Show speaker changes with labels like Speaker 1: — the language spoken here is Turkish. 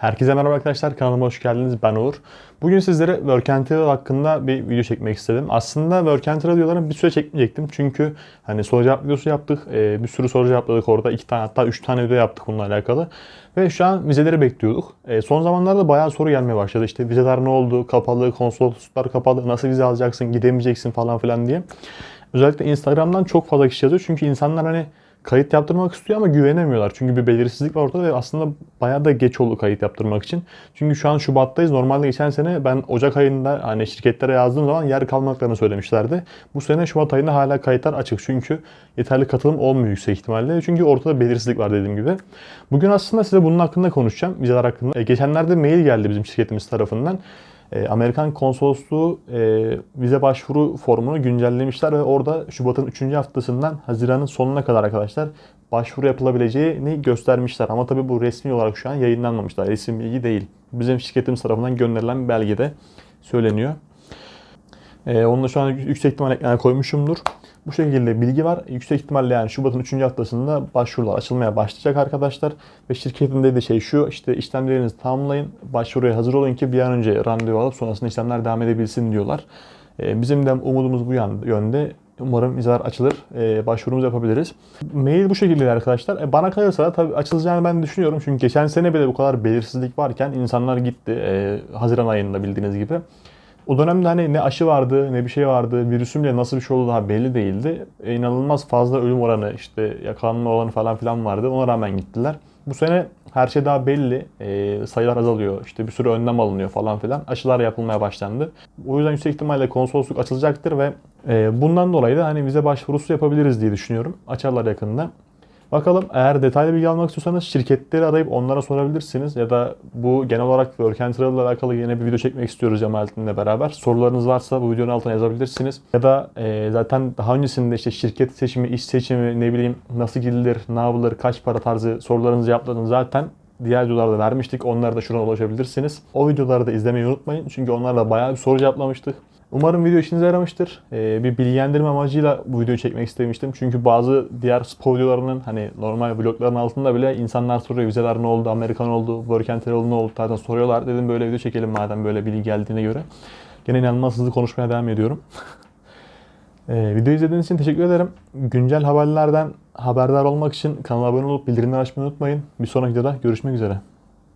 Speaker 1: Herkese merhaba arkadaşlar, kanalıma hoş geldiniz. Ben Uğur. Bugün sizlere Work and Travel hakkında bir video çekmek istedim. Aslında Work and Travel videolarını bir süre çekmeyecektim. Çünkü hani soru cevap videosu yaptık. Ee, bir sürü soru cevapladık orada. iki tane hatta üç tane video yaptık bununla alakalı. Ve şu an vizeleri bekliyorduk. Ee, son zamanlarda bayağı soru gelmeye başladı. İşte vizeler ne oldu, kapalı, konsolosluklar kapalı, nasıl vize alacaksın, gidemeyeceksin falan filan diye. Özellikle Instagram'dan çok fazla kişi yazıyor. Çünkü insanlar hani kayıt yaptırmak istiyor ama güvenemiyorlar. Çünkü bir belirsizlik var ortada ve aslında bayağı da geç oldu kayıt yaptırmak için. Çünkü şu an Şubat'tayız. Normalde geçen sene ben Ocak ayında hani şirketlere yazdığım zaman yer kalmaklarını söylemişlerdi. Bu sene Şubat ayında hala kayıtlar açık. Çünkü yeterli katılım olmuyor yüksek ihtimalle. Çünkü ortada belirsizlik var dediğim gibi. Bugün aslında size bunun hakkında konuşacağım. Vizeler hakkında. E, geçenlerde mail geldi bizim şirketimiz tarafından. E, Amerikan konsolosluğu e, vize başvuru formunu güncellemişler ve orada Şubat'ın 3. haftasından Haziran'ın sonuna kadar arkadaşlar başvuru yapılabileceğini göstermişler. Ama tabii bu resmi olarak şu an yayınlanmamışlar. Resim bilgi değil. Bizim şirketimiz tarafından gönderilen belgede söyleniyor. E, onu da şu an yüksek ihtimal ekrana koymuşumdur. Bu şekilde bilgi var. Yüksek ihtimalle yani Şubat'ın 3. haftasında başvurular açılmaya başlayacak arkadaşlar. Ve şirketin dediği şey şu işte işlemlerinizi tamamlayın. Başvuruya hazır olun ki bir an önce randevu alıp sonrasında işlemler devam edebilsin diyorlar. Ee, bizim de umudumuz bu yönde. Umarım vizeler açılır. Ee, başvurumuzu yapabiliriz. Mail bu şekilde arkadaşlar. E, bana kalırsa da tabii açılacağını ben düşünüyorum. Çünkü geçen sene bile bu kadar belirsizlik varken insanlar gitti. E, Haziran ayında bildiğiniz gibi. O dönemde hani ne aşı vardı ne bir şey vardı. Virüsün bile nasıl bir şey olduğu daha belli değildi. E, inanılmaz fazla ölüm oranı işte yakalanma oranı falan filan vardı. Ona rağmen gittiler. Bu sene her şey daha belli. E, sayılar azalıyor. İşte bir sürü önlem alınıyor falan filan. Aşılar yapılmaya başlandı. O yüzden yüksek ihtimalle konsolosluk açılacaktır ve e, bundan dolayı da hani vize başvurusu yapabiliriz diye düşünüyorum. Açarlar yakında. Bakalım eğer detaylı bilgi almak istiyorsanız şirketleri arayıp onlara sorabilirsiniz. Ya da bu genel olarak Work and Travel ile alakalı yine bir video çekmek istiyoruz Cemalettin'le beraber. Sorularınız varsa bu videonun altına yazabilirsiniz. Ya da e, zaten daha öncesinde işte şirket seçimi, iş seçimi, ne bileyim nasıl gidilir, ne yapılır, kaç para tarzı sorularınızı cevapladınız zaten diğer videolarda vermiştik. Onlara da şuradan ulaşabilirsiniz. O videoları da izlemeyi unutmayın. Çünkü onlarla bayağı bir soru cevaplamıştık. Umarım video işinize yaramıştır. Ee, bir bilgilendirme amacıyla bu videoyu çekmek istemiştim. Çünkü bazı diğer spor videolarının hani normal vlogların altında bile insanlar soruyor vizeler ne oldu, Amerikan oldu, Work and Travel ne oldu tarzında soruyorlar. Dedim böyle video çekelim madem böyle bilgi geldiğine göre. Gene inanılmaz hızlı konuşmaya devam ediyorum. ee, video izlediğiniz için teşekkür ederim. Güncel haberlerden haberdar olmak için kanala abone olup bildirimleri açmayı unutmayın. Bir sonraki videoda görüşmek üzere.